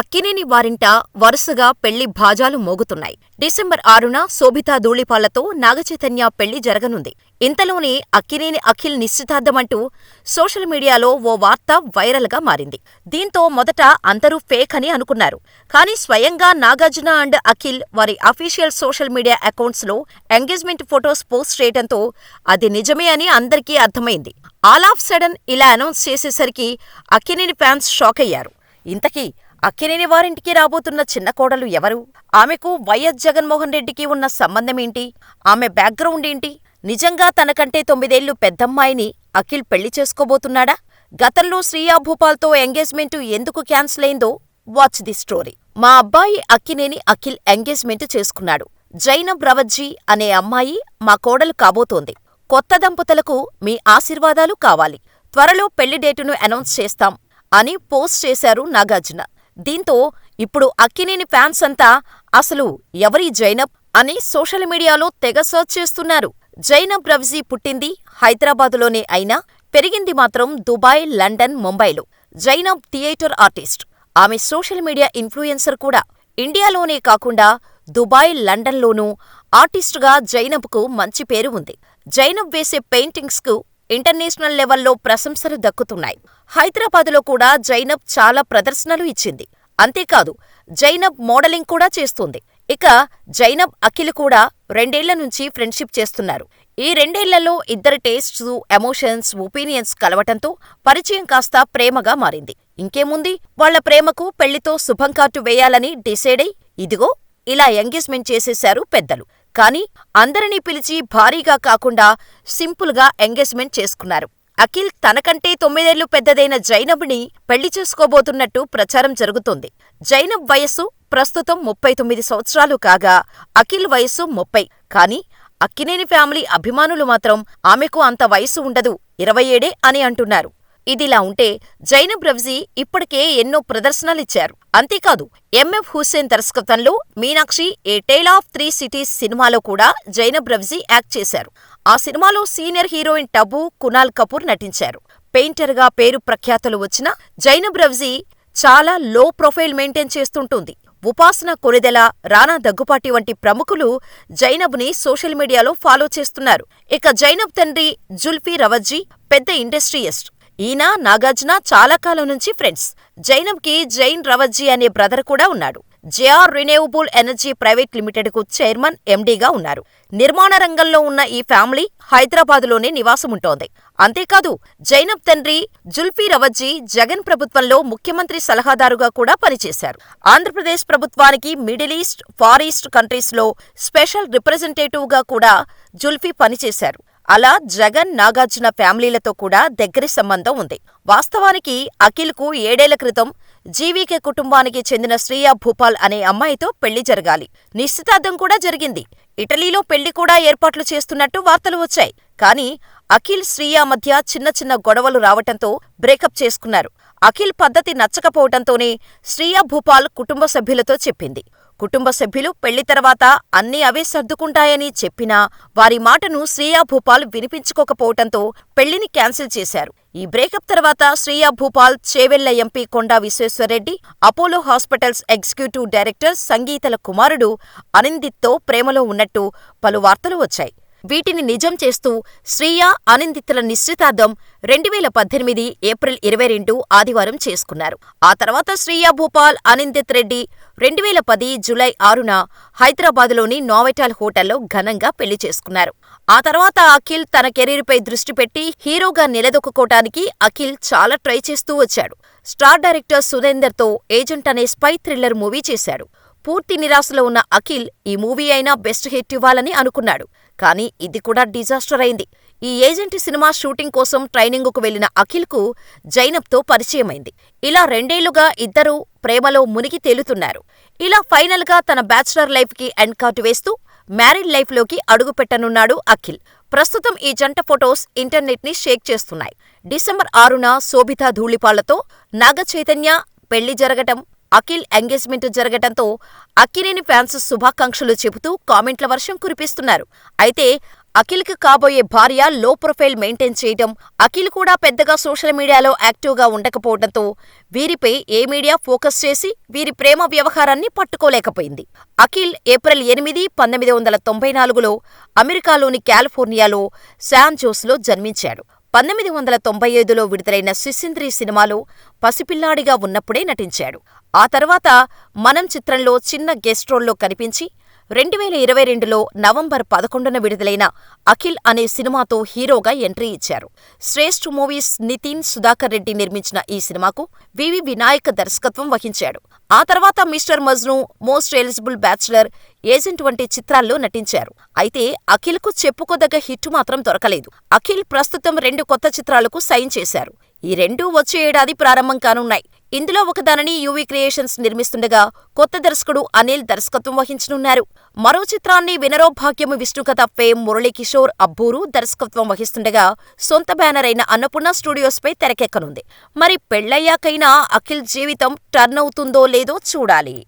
అక్కినేని వారింట వరుసగా పెళ్ళి భాజాలు మోగుతున్నాయి. డిసెంబర్ ఆరున శోభితా ధూళిపాలతో నాగచైతన్య పెళ్ళి జరగనుంది. ఇంతలోనే అక్కినేని అఖిల్ నిశ్చితార్థమంటూ సోషల్ మీడియాలో ఓ వార్త వైరల్గా మారింది. దీంతో మొదట అందరూ ఫేక్ అని అనుకున్నారు. కానీ స్వయంగా నాగార్జున అండ్ అఖిల్ వారి అఫీషియల్ సోషల్ మీడియా అకౌంట్స్లో ఎంగేజ్మెంట్ ఫొటోస్ పోస్ట్ చేయడంతో అది నిజమే అని అందరికీ అర్థమైంది. ఆల్ ఆఫ్ సడన్ ఇలా అనౌన్స్ చేసేసరికి అక్కినేని ఫ్యాన్స్ షాకయ్యారు. ఇంతకీ అక్కినేని వారింటికి రాబోతున్న చిన్న కోడలు ఎవరు? ఆమెకు వైఎస్ జగన్మోహన్ రెడ్డికి ఉన్న సంబంధమేంటి? ఆమె బ్యాక్గ్రౌండ్ ఏంటి? నిజంగా తనకంటే తొమ్మిదేళ్ళు పెద్దమ్మాయిని అఖిల్ పెళ్ళి చేసుకోబోతున్నాడా? గతంలో శ్రీయాభూపాల్తో ఎంగేజ్మెంట్ ఎందుకు క్యాన్సిల్ అయిందో వాచ్ ది స్టోరీ. మా అబ్బాయి అక్కినేని అఖిల్ ఎంగేజ్మెంట్ చేసుకున్నాడు. జైనబ్ రవజ్జీ అనే అమ్మాయి మా కోడలు కాబోతోంది. కొత్త దంపతులకు మీ ఆశీర్వాదాలు కావాలి. త్వరలో పెళ్ళి డేటును అనౌన్స్ చేస్తాం అని పోస్ట్ చేశారు నాగార్జున. దీంతో ఇప్పుడు అక్కినేని ఫ్యాన్స్ అంతా అసలు ఎవరీ జైనబ్ అని సోషల్ మీడియాలో తెగ సర్చ్ చేస్తున్నారు. జైనబ్ రవిజీ పుట్టింది హైదరాబాదులోనే అయినా పెరిగింది మాత్రం దుబాయ్, లండన్, ముంబైలో. Zainab theatre artist. ఆమె సోషల్ మీడియా ఇన్ఫ్లుయెన్సర్ కూడా. ఇండియాలోనే కాకుండా దుబాయ్, లండన్లోనూ ఆర్టిస్టుగా జైనబ్కు మంచి పేరు ఉంది. జైనబ్ వేసే పెయింటింగ్స్కు ఇంటర్నేషనల్ లెవెల్లో ప్రశంసలు దక్కుతున్నాయి. హైదరాబాదులో కూడా జైనబ్ చాలా ప్రదర్శనలు ఇచ్చింది. అంతేకాదు జైనబ్ మోడలింగ్ కూడా చేస్తుంది. ఇక జైనబ్ అఖిల్ కూడా రెండేళ్ళ నుంచి ఫ్రెండ్షిప్ చేస్తున్నారు. ఈ రెండేళ్ళలో ఇద్దరి టేస్ట్స్, ఎమోషన్స్, ఒపీనియన్స్ కలవటంతో పరిచయం కాస్త ప్రేమగా మారింది. ఇంకేముంది వాళ్ళ ప్రేమకు పెళ్ళితో శుభం వేయాలని వేయాలని అయి ఇదిగో ఇలా ఎంగేజ్మెంట్ చేసేశారు పెద్దలు. కానీ అందరినీ పిలిచి భారీగా కాకుండా సింపుల్గా ఎంగేజ్మెంట్ చేసుకున్నారు. అఖిల్ తనకంటే తొమ్మిదేళ్ళు పెద్దదైన జైనబ్ని పెళ్ళి చేసుకోబోతున్నట్టు ప్రచారం జరుగుతోంది. జైనబ్ వయస్సు ప్రస్తుతం ముప్పై తొమ్మిది సంవత్సరాలు కాగా అఖిల్ వయస్సు ముప్పై. కానీ అక్కినేని ఫ్యామిలీ అభిమానులు మాత్రం ఆమెకు అంత వయసు ఉండదు ఇరవై ఏడే అని అంటున్నారు. ఇదిలా ఉంటే జైనబ్ రవ్జీ ఇప్పటికే ఎన్నో ప్రదర్శనలిచ్చారు. అంతేకాదు ఎంఎఫ్ హుస్సేన్ దర్శకత్వంలో Meenaxi a tale of three cities సినిమాలో కూడా జైనబ్ రవ్జీ యాక్ట్ చేశారు. ఆ సినిమాలో సీనియర్ హీరోయిన్ టబు, కునాల్ కపూర్ నటించారు. పెయింటర్గా పేరు ప్రఖ్యాతులు వచ్చిన జైనబ్ రవ్జీ చాలా లో ప్రొఫైల్ మెయింటైన్ చేస్తుంటుంది. ఉపాసన కొణిదెల, రానా దగ్గుపాటి వంటి ప్రముఖులు జైనబ్ని సోషల్ మీడియాలో ఫాలో చేస్తున్నారు. ఇక జైనబ్ తండ్రి జుల్ఫీ రవజ్జీ పెద్ద ఇండస్ట్రియస్ట్ ఈయన నాగార్జున చాలా కాలం నుంచి ఫ్రెండ్స్. జైనంకి జైన్ రవజ్జీ అనే బ్రదర్ కూడా ఉన్నాడు. జేఆర్ రిన్యూవబుల్ ఎనర్జీ ప్రైవేట్ లిమిటెడ్కు చైర్మన్, ఎండీగా ఉన్నారు. నిర్మాణ రంగంలో ఉన్న ఈ ఫ్యామిలీ హైదరాబాదులోనే నివాసముంటోంది. అంతేకాదు జైనబ్ తండ్రి జుల్ఫీ రవజ్జీ జగన్ ప్రభుత్వంలో ముఖ్యమంత్రి సలహాదారుగా కూడా పనిచేశారు. ఆంధ్రప్రదేశ్ ప్రభుత్వానికి మిడిల్ ఈస్ట్, ఫార్ ఈస్ట్ కంట్రీస్లో స్పెషల్ రిప్రజెంటేటివ్గా కూడా జుల్ఫీ పనిచేశారు. అలా జగన్, నాగార్జున ఫ్యామిలీలతో కూడా దగ్గరి సంబంధం ఉంది. వాస్తవానికి అఖిల్కు ఏడేళ్ళ క్రితం జీవీకే కుటుంబానికి చెందిన శ్రీయా భూపాల్ అనే అమ్మాయితో పెళ్ళి జరగాలి. నిశ్చితార్థం కూడా జరిగింది. ఇటలీలో పెళ్ళి కూడా ఏర్పాట్లు చేస్తున్నట్టు వార్తలు వచ్చాయి. కానీ అఖిల్, శ్రీయా మధ్య చిన్న చిన్న గొడవలు రావటంతో బ్రేకప్ చేసుకున్నారు. అఖిల్ పద్ధతి నచ్చకపోవటంతోనే శ్రీయా భూపాల్ కుటుంబ సభ్యులతో చెప్పింది. కుటుంబ సభ్యులు పెళ్ళి తర్వాత అన్నీ అవే సర్దుకుంటాయని చెప్పినా వారి మాటను శ్రియా భూపాల్ వినిపించుకోకపోవటంతో పెళ్ళిని క్యాన్సిల్ చేశారు. ఈ బ్రేకప్ తర్వాత Shriya Bhupal Chevella MP Konda Vishweshwar Reddy Apollo hospitals executive director సంగీతల కుమారుడు అనిందిత్తో ప్రేమలో ఉన్నట్టు పలు వార్తలు వచ్చాయి. వీటిని నిజం చేస్తూ శ్రీయ అనిందితుల నిశ్చితార్థం రెండువేల పద్దెనిమిది ఏప్రిల్ ఇరవై రెండు ఆదివారం చేసుకున్నారు. ఆ తర్వాత శ్రీయ భూపాల్, అనిందిత్ రెడ్డి రెండువేల పది జూలై ఆరున హైదరాబాదులోని నోవెటాల్ హోటల్లో ఘనంగా పెళ్ళి చేసుకున్నారు. ఆ తర్వాత అఖిల్ తన కెరీర్పై దృష్టి పెట్టి హీరోగా నిలదొక్కుకోటానికి అఖిల్ చాలా ట్రై చేస్తూ వచ్చాడు. స్టార్ డైరెక్టర్ సురేందర్తో ఏజెంట్ అనే స్పై థ్రిల్లర్ మూవీ చేశాడు. పూర్తి నిరాశలో ఉన్న అఖిల్ ఈ మూవీ అయినా బెస్ట్ హిట్ ఇవ్వాలని అనుకున్నాడు. కానీ ఇది కూడా డిజాస్టర్ అయింది. ఈ ఏజెంట్ సినిమా షూటింగ్ కోసం ట్రైనింగుకు వెళ్ళిన అఖిల్కు జైనబ్తో పరిచయమైంది. ఇలా రెండేళ్ళుగా ఇద్దరూ ప్రేమలో మునిగి తేలుతున్నారు. ఇలా ఫైనల్గా తన బ్యాచిలర్ లైఫ్కి ఎండ్ కార్డు వేస్తూ మ్యారీడ్ లైఫ్లోకి అడుగుపెట్టనున్నాడు అఖిల్. ప్రస్తుతం ఈ జంట ఫొటోస్ ఇంటర్నెట్ని షేక్ చేస్తున్నాయి. డిసెంబర్ ఆరున శోభితా ధూళిపాళ్ళతో నాగచైతన్య పెళ్ళి జరగటం, అఖిల్ ఎంగేజ్మెంట్ జరగటంతో అక్కినేని ఫ్యాన్స్ శుభాకాంక్షలు చెబుతూ కామెంట్ల వర్షం కురిపిస్తున్నారు. అయితే అఖిల్కి కాబోయే భార్య లో ప్రొఫైల్ మెయింటైన్ చేయటం, అఖిల్ కూడా పెద్దగా సోషల్ మీడియాలో యాక్టివ్గా ఉండకపోవడంతో వీరిపై ఏ మీడియా ఫోకస్ చేసి వీరి ప్రేమ వ్యవహారాన్ని పట్టుకోలేకపోయింది. అఖిల్ ఏప్రిల్ ఎనిమిది, పంతొమ్మిది వందల తొంభై నాలుగులో అమెరికాలోని కాలిఫోర్నియాలో శాన్ జోస్లో జన్మించాడు. పంతొమ్మిది వందల తొంభై ఐదులో విడుదలైన శిశింద్రి సినిమాలో పసిపిల్లాడిగా ఉన్నప్పుడే నటించాడు. ఆ తర్వాత మనం చిత్రంలో చిన్న గెస్ట్ రోల్లో కనిపించి రెండువేల ఇరవై రెండులో నవంబర్ పదకొండున విడుదలైన అఖిల్ అనే సినిమాతో హీరోగా ఎంట్రీ ఇచ్చారు. శ్రేష్ఠ్ మూవీస్ నితిన్ సుధాకర్ రెడ్డి నిర్మించిన ఈ సినిమాకు వివి వినాయక్ దర్శకత్వం వహించాడు. ఆ తర్వాత Mr Majnu, most eligible bachelor, agent వంటి చిత్రాల్లో నటించారు. అయితే అఖిల్కు చెప్పుకోదగ్గ హిట్ మాత్రం దొరకలేదు. అఖిల్ ప్రస్తుతం రెండు కొత్త చిత్రాలకు సైన్ చేశారు. ఈ రెండూ వచ్చే ఏడాది ప్రారంభం కానున్నాయి. ఇందులో ఒకదానిని యువీ క్రియేషన్స్ నిర్మిస్తుండగా కొత్త దర్శకుడు అనిల్ దర్శకత్వం వహించనున్నారు. మరో చిత్రాన్ని వినరోభాగ్యము విష్ణుకథ ఫేమ్ మురళీకిషోర్ అబ్బూరు దర్శకత్వం వహిస్తుండగా సొంత బ్యానర్ అయిన అన్నపూర్ణ స్టూడియోస్పై తెరకెక్కనుంది. మరి పెళ్ళయ్యాకైనా అఖిల్ జీవితం టర్న్ అవుతుందో లేదో చూడాలి.